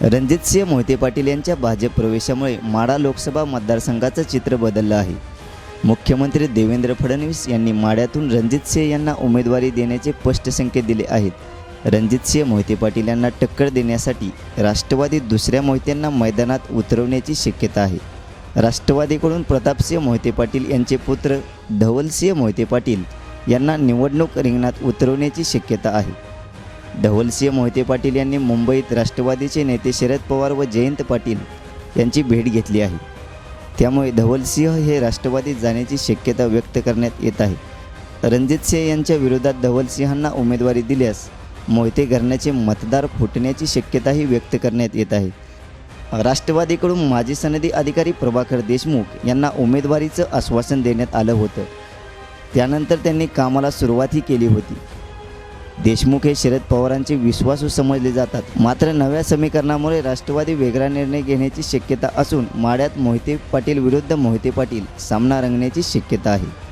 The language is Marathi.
रणजितसिंह मोहिते पाटील यांच्या भाजप प्रवेशामुळे माडा लोकसभा मतदारसंघाचं चित्र बदललं आहे. मुख्यमंत्री देवेंद्र फडणवीस यांनी माड्यातून रणजितसिंह यांना उमेदवारी देण्याचे स्पष्ट संकेत दिले आहेत. रणजितसिंह मोहिते पाटील यांना टक्कर देण्यासाठी राष्ट्रवादी दुसऱ्या मोहित्यांना मैदानात उतरवण्याची शक्यता आहे. राष्ट्रवादीकडून प्रतापसिंह मोहिते पाटील यांचे पुत्र धवलसिंह मोहिते पाटील यांना निवडणूक रिंगणात उतरवण्याची शक्यता आहे. धवलसिंह मोहिते पाटील यांनी मुंबईत राष्ट्रवादीचे नेते शरद पवार व जयंत पाटील यांची भेट घेतली आहे. त्यामुळे धवलसिंह हे राष्ट्रवादीत जाण्याची शक्यता व्यक्त करण्यात येत आहे. रणजित सिंह यांच्या विरोधात धवलसिंहांना उमेदवारी दिल्यास मोहिते घराण्याचे मतदार फुटण्याची शक्यताही व्यक्त करण्यात येत आहे. राष्ट्रवादीकडून माजी सनदी अधिकारी प्रभाकर देशमुख यांना उमेदवारीचं आश्वासन देण्यात आलं होतं. त्यानंतर त्यांनी कामाला सुरुवातही केली होती. देशमुख हे शरद पवारांचे विश्वासू समजले जातात. मात्र नव्या समीकरणामुळे राष्ट्रवादी वेगळा निर्णय घेण्याची शक्यता असून माड्यात मोहिते पाटील विरुद्ध मोहिते पाटील सामना रंगण्याची शक्यता आहे.